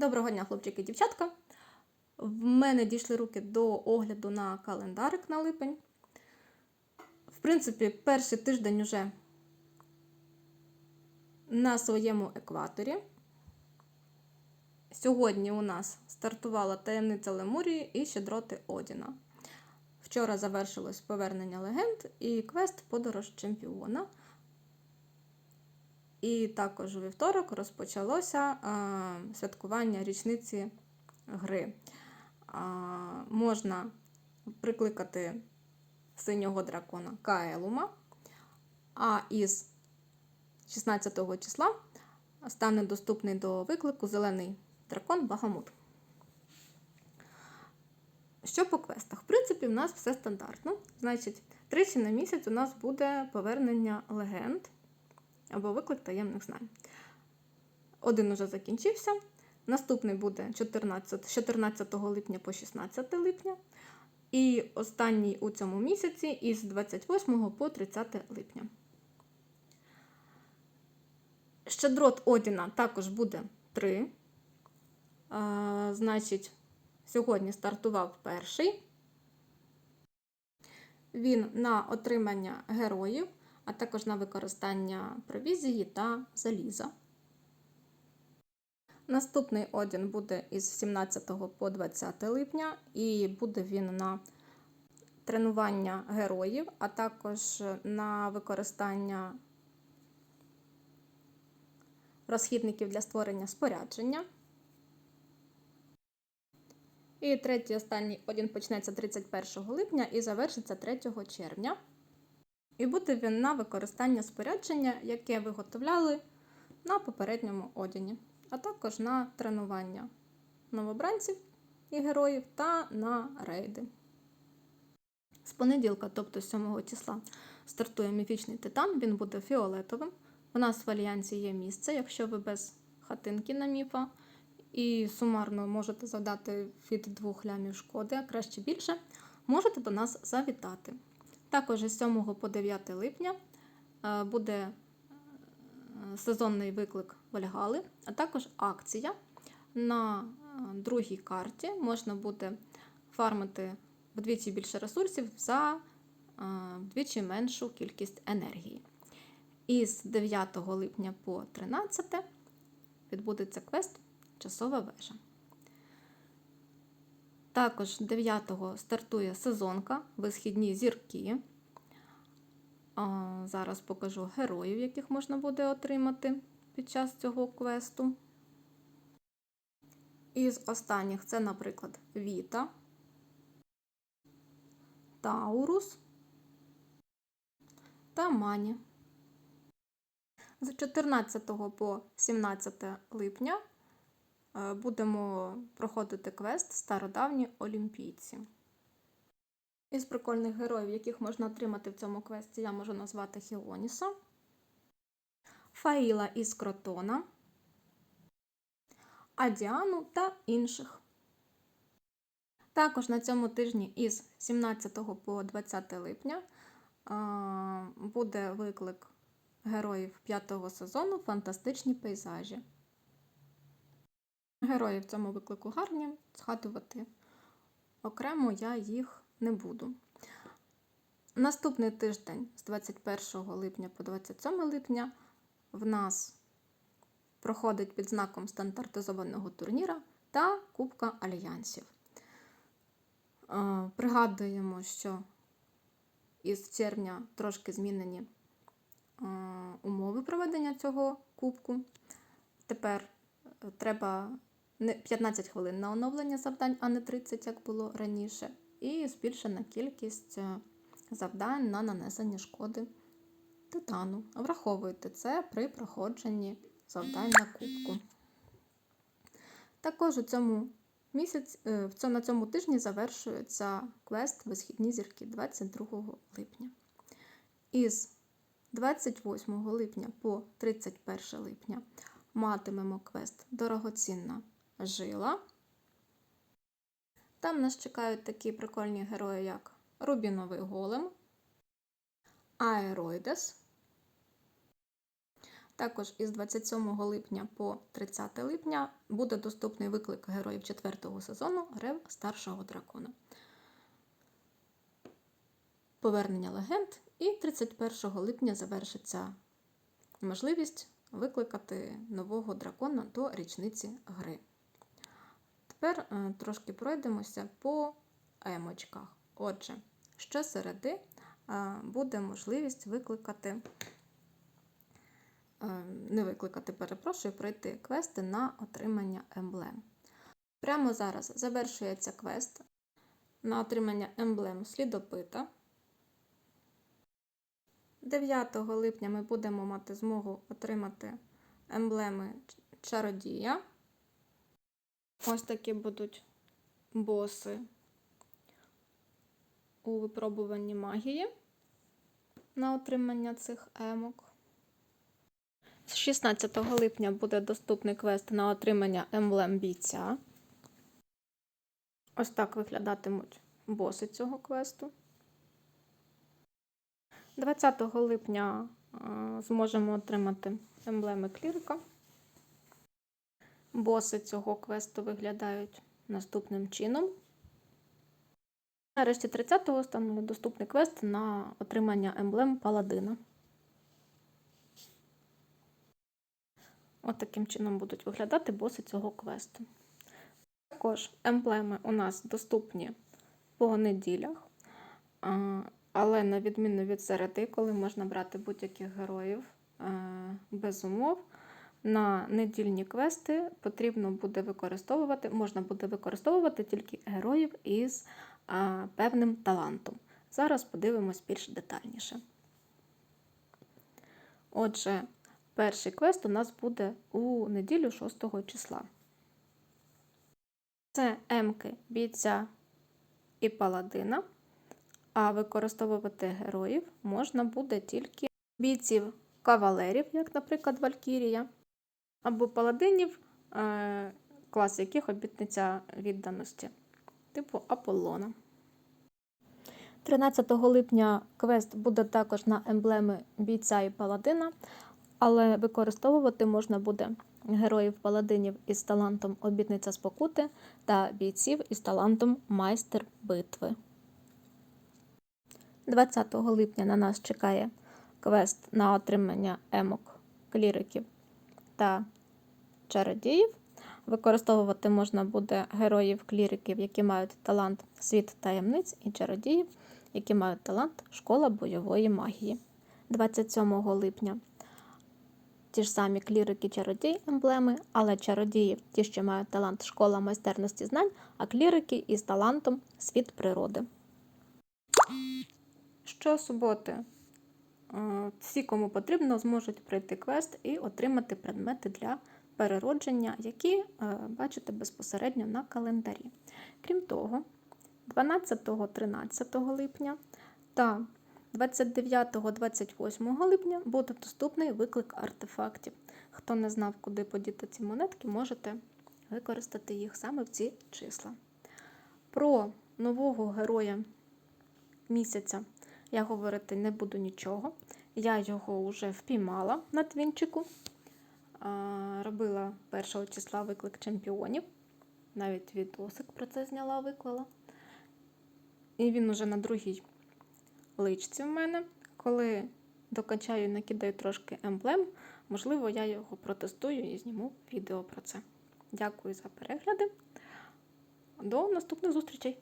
Доброго дня, хлопчики і дівчатка. В мене дійшли руки до огляду на календарик на липень. В принципі, перший тиждень уже на своєму екваторі. Сьогодні у нас стартувала таємниця Лемурії і щедроти Одіна. Вчора завершилось повернення легенд і квест Подорож чемпіона. І також у вівторок розпочалося а, святкування річниці гри. А, можна прикликати синього дракона Каелума, а із 16 числа стане доступний до виклику зелений дракон Багамут. Що по квестах? В принципі, в нас все стандартно. Значить, тричі на місяць у нас буде повернення легенд або виклик таємних знань. Один уже закінчився. Наступний буде 14, з 14 липня по 16 липня. І останній у цьому місяці із 28 по 30 липня. Щедрот Одіна також буде 3. А, значить, сьогодні стартував перший. Він на отримання героїв а також на використання провізії та заліза. Наступний одін буде із 17 по 20 липня, і буде він на тренування героїв, а також на використання розхідників для створення спорядження. І третій останній одін почнеться 31 липня і завершиться 3 червня. І буде він на використання спорядження, яке виготовляли на попередньому одяні, а також на тренування новобранців і героїв та на рейди. З понеділка, тобто 7 числа, стартує міфічний титан, він буде фіолетовим. У нас в альянсі є місце, якщо ви без хатинки на міфа, і сумарно можете завдати від 2 лямів шкоди, а краще більше, можете до нас завітати. Також з 7 по 9 липня е, буде е, сезонний виклик Вальгали, а також акція. На е, другій карті можна буде фармити вдвічі більше ресурсів за вдвічі меншу кількість енергії. І з 9 липня по 13 відбудеться квест Часова вежа. Також 9-го стартує сезонка Висхідні зірки. Зараз покажу героїв, яких можна буде отримати під час цього квесту. Із останніх це, наприклад, Віта, Таурус та Мані. З 14 по 17 липня будемо проходити квест Стародавні Олімпійці. Із прикольних героїв, яких можна отримати в цьому квесті, я можу назвати Хіоніса, Фаїла із Кротона, Адіану та інших. Також на цьому тижні із 17 по 20 липня е, буде виклик героїв п'ятого сезону Фантастичні пейзажі. Герої в цьому виклику гарні, згадувати окремо я їх не буду. Наступний тиждень з 21 липня по 27 липня в нас проходить під знаком стандартизованого турніра та Кубка Альянсів. Е, пригадуємо, що із червня трошки змінені е, умови проведення цього кубку. Тепер е, треба 15 хвилин на оновлення завдань, а не 30, як було раніше, і збільшена кількість е, завдань на нанесення шкоди титану. Враховуйте це при проходженні завдань на кубку. Також у цьому місяць, е, на цьому тижні завершується квест Висхідні зірки 22 липня. Із 28 липня по 31 липня матимемо квест Дорогоцінна жила. Там нас чекають такі прикольні герої, як Рубіновий Голем, Аероїдес Також із 27 липня по 30 липня буде доступний виклик героїв четвертого сезону Рев старшого дракона. Повернення легенд, і 31 липня завершиться можливість викликати нового дракона до річниці гри. Тепер е, трошки пройдемося по емочках. Отже, щосереди е, буде можливість викликати, е, не викликати, перепрошую, пройти квести на отримання емблем. Прямо зараз завершується квест на отримання емблем слідопита. 9 липня ми будемо мати змогу отримати емблеми чародія. Ось такі будуть боси у випробуванні магії на отримання цих емок. З 16 липня буде доступний квест на отримання емблем бійця. Ось так виглядатимуть боси цього квесту. 20 липня е, зможемо отримати емблеми клірика. Боси цього квесту виглядають наступним чином. Нарешті 30-го стане доступний квест на отримання емблем паладина. От чином будуть виглядати боси цього квесту. Також емблеми у нас доступні по неділях, але на відміну від середи, коли можна брати будь-яких героїв е, без умов, на недільні квести потрібно буде використовувати, можна буде використовувати тільки героїв із а, певним талантом. Зараз подивимось більш детальніше. Отже, перший квест у нас буде у неділю 6 числа. Це емки бійця і паладина, а використовувати героїв можна буде тільки бійців кавалерів, як, наприклад, Валькірія, або паладинів, е, клас яких обітниця відданості, типу Аполлона. 13 липня квест буде також на емблеми бійця і паладина, але використовувати можна буде героїв паладинів із талантом Обітниця спокути та бійців із талантом Майстер битви. 20 липня на нас чекає квест на отримання емок, кліриків та чародіїв. Використовувати можна буде героїв кліриків, які мають талант світ таємниць, і чародіїв, які мають талант школа бойової магії. 27 липня ті ж самі клірики чародій емблеми, але чародії ті, що мають талант школа майстерності знань, а клірики із талантом світ природи. Щосуботи всі, кому потрібно, зможуть пройти квест і отримати предмети для переродження, які е, бачите безпосередньо на календарі. Крім того, 12-13 липня та 29-28 липня буде доступний виклик артефактів. Хто не знав, куди подіти ці монетки, можете використати їх саме в ці числа. Про нового героя місяця я говорити не буду нічого. Я його вже впіймала на твінчику. Робила 1 числа виклик чемпіонів. Навіть відосик про це зняла, виклала. І він уже на другій личці в мене. Коли докачаю накидаю трошки емблем, можливо, я його протестую і зніму відео про це. Дякую за перегляди. До наступних зустрічей!